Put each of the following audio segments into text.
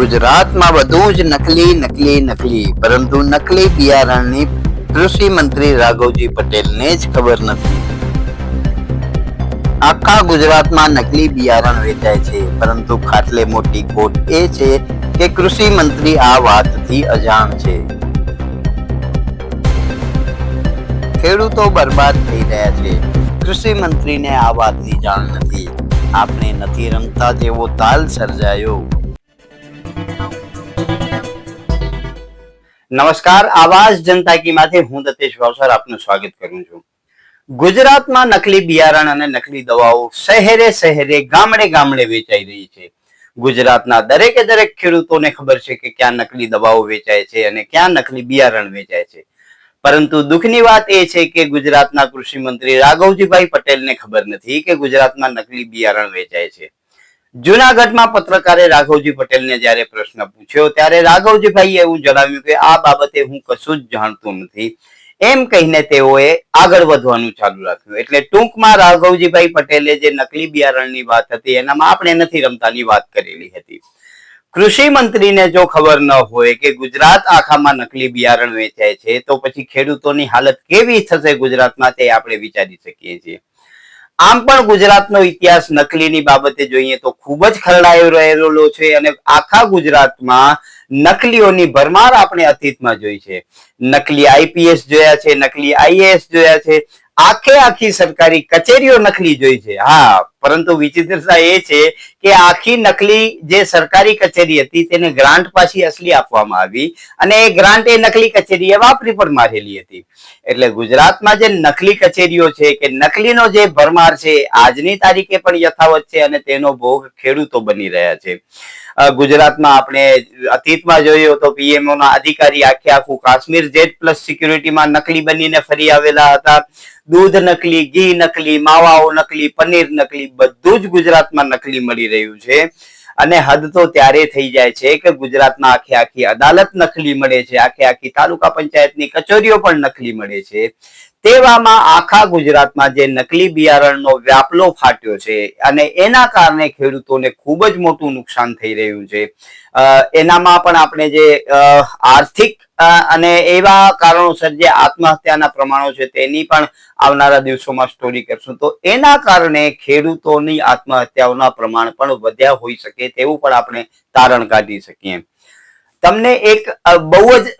ગુજરાતમાં બધું જ નકલી નકલી નકલી. પરંતુ નકલી બિયારણની કૃષિ મંત્રી રાઘવજી પટેલને જ ખબર નથી. આખા ગુજરાતમાં નકલી બિયારણ વેચાય છે. પરંતુ ખાટલે મોટી ખોટ એ છે કે કૃષિ મંત્રી આ વાતથી અજાણ છે. ખેડૂતો બરબાદ થઈ રહ્યા છે. કૃષિ મંત્રીને આ વાતની જાણ નથી. આપણે નથી રમતા જેવો તાલ સર્જાયો. નમસ્કાર, આવાજ જનતા કી માંથી હું દતેશ ભાવસર આપનું સ્વાગત કરું છું. ગુજરાતમાં નકલી બિયારણ અને નકલી દવાઓ શહેરે શહેરે, ગામડે ગામડે વેચાઈ રહી છે. ગુજરાતના દરેકે દરેક ખેડૂતોને ખબર છે કે ક્યાં નકલી દવાઓ વેચાય છે અને ક્યાં નકલી બિયારણ વેચાય છે. પરંતુ દુઃખની વાત એ છે કે ગુજરાતના કૃષિ મંત્રી રાઘવજીભાઈ પટેલને ખબર નથી કે ગુજરાતમાં નકલી બિયારણ વેચાય છે. જુનાગઢમાં પત્રકારે રાઘવજી પટેલને જ્યારે પ્રશ્ન પૂછ્યો, ત્યારે રાઘવજીભાઈએ એવું જણાવ્યું કે આ બાબતે હું કશું જ જાણતો નથી. એમ કહીને તેઓએ આગળ વધવાનું ચાલુ રાખ્યું. એટલે ટૂંકમાં રાઘવજીભાઈ પટેલે જે નકલી બિયારણની વાત હતી, એનામાં આપણે નથી રમતાની વાત કરેલી હતી. કૃષિ મંત્રીને જો ખબર ન હોય કે ગુજરાત આખામાં નકલી બિયારણ વેચાય છે, તો પછી ખેડૂતોની હાલત કેવી થશે ગુજરાતમાં તે આપણે વિચારી શકીએ છીએ. આમ પણ ગુજરાતનો ઇતિહાસ નકલીની બાબતે જોઈએ તો ખૂબ જ ખરડાયો રહેલો છે અને આખા ગુજરાતમાં નકલીઓની ભરમાર આપણે અતીતમાં જોઈ છે. નકલી આઈપીએસ જોયા છે, નકલી આઈએએસ જોયા છે. આખે આખી સરકારી કચેરીઓ નકલી જોઈ છે. હા. પરંતુ વિચિત્રતા એ છે કે આખી નકલી જે સરકારી કચેરી હતી તેને ગ્રાન્ટ પાછી અસલી આપવામાં આવી અને એ ગ્રાન્ટ એ નકલી કચેરીએ વાપરી પણ મારેલી હતી. એટલે ગુજરાતમાં જે નકલી કચેરીઓ છે કે નકલીનો જે ભરમાર છે, આજની તારીખે પણ યથાવત છે અને તેનો ભોગ ખેડૂતો બની રહ્યા છે. ગુજરાતમાં આપણે અતીતમાં જોયું તો પીએમઓ ના અધિકારી આખે આખું કાશ્મીર જેટ પ્લસ સિક્યુરિટીમાં નકલી બનીને ફરી આવેલા હતા. દૂધ નકલી, ઘી નકલી, માવાઓ નકલી, પનીર નકલી બધું જ ગુજરાતમાં નકલી મળી રહ્યું છે. અને હદ તો ત્યારે થઈ જાય છે કે ગુજરાતમાં આખી આખી અદાલત નકલી મળે છે. આખી આખી તાલુકા પંચાયતની કચેરીઓ પણ નકલી મળે છે. તેવામાં આખા ગુજરાતમાં જે નકલી બિયારણનો વ્યાપલો ફાટ્યો છે અને એના કારણે ખેડૂતોને ખૂબ જ મોટું નુકસાન થઈ રહ્યું છે. એનામાં પણ આપણે જે આર્થિક અને એવા કારણોસર જે આત્મહત્યાના પ્રમાણો છે તેની પણ આવનારા દિવસોમાં સ્ટોરી કરશું. તો એના કારણે ખેડૂતોની આત્મહત્યાઓના પ્રમાણ પણ વધ્યા હોઈ શકે તેવું પણ આપણે તારણ કાઢી શકીએ. તમને એક બહુ જ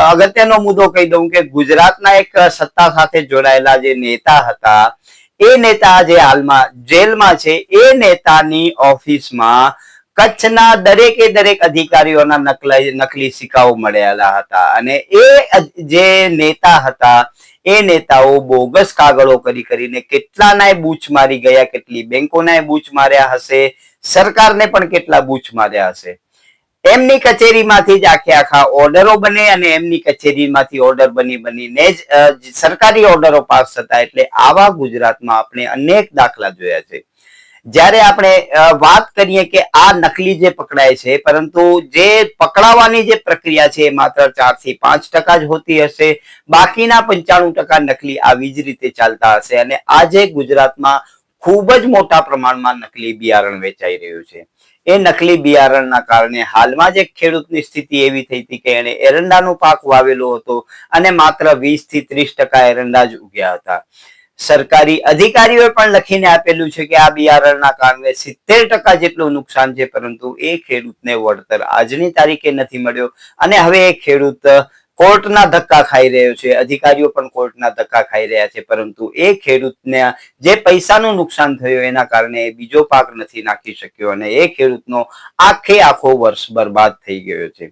અગત્યનો મુદ્દો કહી દઉં કે ગુજરાતના એક સત્તા સાથે જોડાયેલા જે નેતા હતા, એ નેતા જે હાલમાં જેલમાં છે, એ નેતાની ઓફિસમાં કચ્છના દરેકે દરેક અધિકારીઓના નકલી નકલી સિક્કાઓ મળેલા હતા. અને એ જે નેતા હતા, એ નેતાઓ બોગસ કાગળો કરી કરીને કેટલાનાય બૂચ મારી ગયા, કેટલી બેંકોનાય બૂચ માર્યા હશે, સરકારને પણ કેટલા બૂચ માર્યા હશે. એમની કચેરીમાંથી જ આખે આખા ઓર્ડરો બને અને એમની કચેરીમાંથી ઓર્ડર બની બનીને જ સરકારી ઓર્ડરો પાસ થતા એટલે આવા ગુજરાતમાં આપણે અનેક દાખલા જોયા છે. જ્યારે આપણે વાત કરીએ કે આ નકલી જે પકડાય છે, પરંતુ જે પકડાવાની જે પ્રક્રિયા છે એ માત્ર ચારથી પાંચ ટકા જ હોતી હશે, બાકીના પંચાણું ટકા નકલી આવી જ રીતે ચાલતા હશે અને આજે ગુજરાતમાં ખૂબ જ મોટા પ્રમાણમાં નકલી બિયારણ વેચાઈ રહ્યું છે. એ નકલી બિયારણના કારણે હાલમાં જે ખેડૂતની સ્થિતિ એવી થઈ હતી કે એને એરંડાનો પાક વાવેલો હતો અને માત્ર વીસથી ત્રીસ ટકા એરંડા જ ઉગ્યા હતા. સરકારી અધિકારીઓએ પણ લખીને આપેલું છે કે આ બિયારણના કારણે સિત્તેર ટકા જેટલું નુકસાન છે, પરંતુ એ ખેડૂતને વળતર આજની તારીખે નથી મળ્યો અને હવે એ ખેડૂત કોર્ટના ધક્કા ખાઈ રહ્યો છે, અધિકારીઓ પણ કોર્ટના ધક્કા ખાઈ રહ્યા છે, પરંતુ એ ખેડૂતને જે પૈસાનું નુકસાન થયું એના કારણે બીજો પાક નથી નાખી શક્યો અને એ ખેડૂતનો આખે આખો વર્ષ બરબાદ થઈ ગયો છે.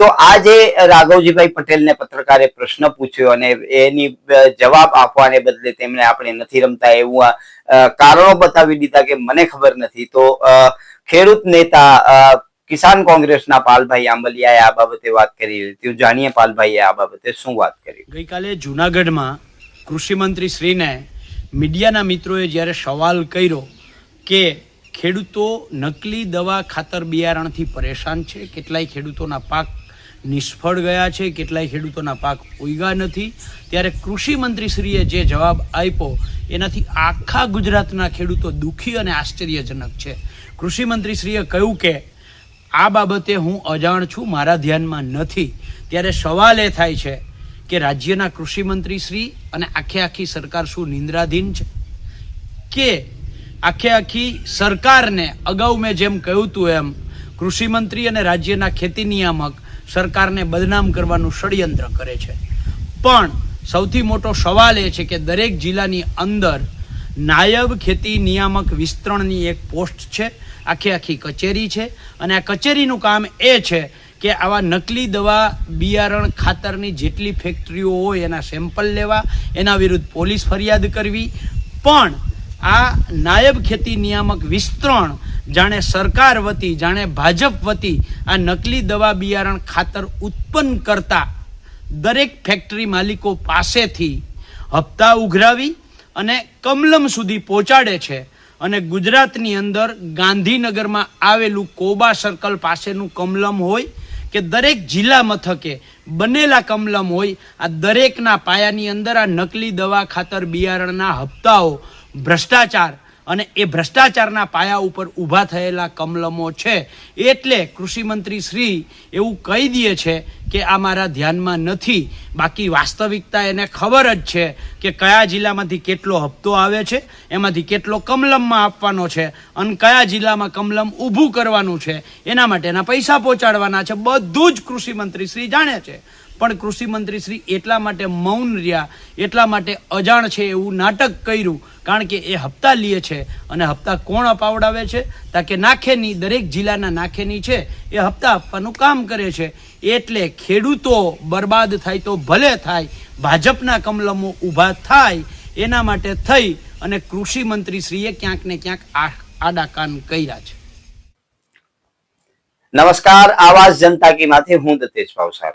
તો આજે રાઘવજીભાઈ પટેલને પત્રકારે પ્રશ્ન પૂછ્યો અને એની જવાબ આપવાને બદલે તેમણે આપણે નથી રમતા એવું કારણો બતાવી દીધા કે મને ખબર નથી. તો ખેડૂત નેતા કિસાન કોંગ્રેસના પાલભાઈ આંબલિયાએ આ બાબતે વાત કરી હતી. જાણીએ પાલભાઈએ આ બાબતે શું વાત કરી? ગઈકાલે જુનાગઢમાં કૃષિમંત્રી શ્રીને મીડિયાના મિત્રોએ જ્યારે સવાલ કર્યો કે ખેડૂતો નકલી દવા ખાતર બિયારણથી પરેશાન છે, કેટલાય ખેડૂતોના પાક નિષ્ફળ ગયા છે, કેટલાય ખેડૂતોના પાક ઉગ્યા નથી, ત્યારે કૃષિ મંત્રીશ્રીએ જે જવાબ આપ્યો એનાથી આખા ગુજરાતના ખેડૂતો દુઃખી અને આશ્ચર્યજનક છે. કૃષિ મંત્રીશ્રીએ કહ્યું કે આ બાબતે હું અજાણ છું, મારા ધ્યાનમાં નથી. ત્યારે સવાલ એ થાય છે કે રાજ્યના કૃષિમંત્રી શ્રી અને આખે આખી સરકાર શું નિંદ્રાધીન છે? કે આખે આખી સરકારને અગાઉ મેં જેમ કહ્યું હતું એમ કૃષિમંત્રી અને રાજ્યના ખેતી નિયામક સરકારને બદનામ કરવાનું ષડયંત્ર કરે છે. પણ સૌથી મોટો સવાલ એ છે કે દરેક જિલ્લાની અંદર નાયબ ખેતી નિયામક વિસ્તરણની એક પોસ્ટ છે. આખી આખી કચેરી છે. અને આ કચેરીનું કામ એ છે કે આવા નકલી દવા બિયારણ ખાતરની જેટલી ફેક્ટરીઓ હોય એના સેમ્પલ લેવા, એના વિરુદ્ધ પોલીસ ફરિયાદ કરવી. પણ આ નાયબ ખેતી નિયામક વિસ્તરણ જાણે સરકાર વતી, જાણે ભાજપ વતી આ નકલી દવા બિયારણ ખાતર ઉત્પન્ન કરતા દરેક ફેક્ટરી માલિકો પાસેથી હપ્તા ઉઘરાવી અને કમલમ સુધી પહોંચાડે છે અને ગુજરાતની અંદર ગાંધીનગરમાં આવેલું કોબા સર્કલ પાસેનું કમલમ હોય કે દરેક જિલ્લા મથકે બનેલા કમલમ હોય, આ દરેકના પાયાની અંદર આ નકલી દવા ખાતર બિયારણના હપ્તાઓ, ભ્રષ્ટાચાર અને એ ભ્રષ્ટાચારના પાયા ઉપર ઊભા થયેલા કમલમો છે. એટલે કૃષિમંત્રી શ્રી એવું કહી દે છે કે આ મારા ધ્યાનમાં નથી. બાકી વાસ્તવિકતા એને ખબર જ છે કે કયા જિલ્લામાંથી કેટલો હપ્તો આવે છે, એમાંથી કેટલો કમલમમાં આપવાનો છે અને કયા જિલ્લામાં કમલમ ઊભું કરવાનું છે. એના માટેના પૈસા પહોંચાડવાના છે. બધું જ કૃષિમંત્રી શ્રી જાણે છે. પણ કૃષિ મંત્રી શ્રી એટલા માટે મૌન રહ્યા, એટલા માટે અજાણ છે એવું નાટક કર્યું, કારણ કે એ હપ્તા લે છે અને હપ્તા કોણ અપાવડાવે છે? તાકે નાખેની, દરેક જિલ્લાના નાખેની છે, એ હપ્તા આપવાનું કામ કરે છે. એટલે ખેડૂતો બરબાદ થાય તો ભલે થાય, ભાજપના કમલમો ઊભા થાય, એના માટે થઈ અને કૃષિ મંત્રી શ્રીએ ક્યાંક ને ક્યાંક આડા કાન કર્યા છે. નમસ્કાર, આવાજ જનતા કી માથે હું દતેશ ભાવસાર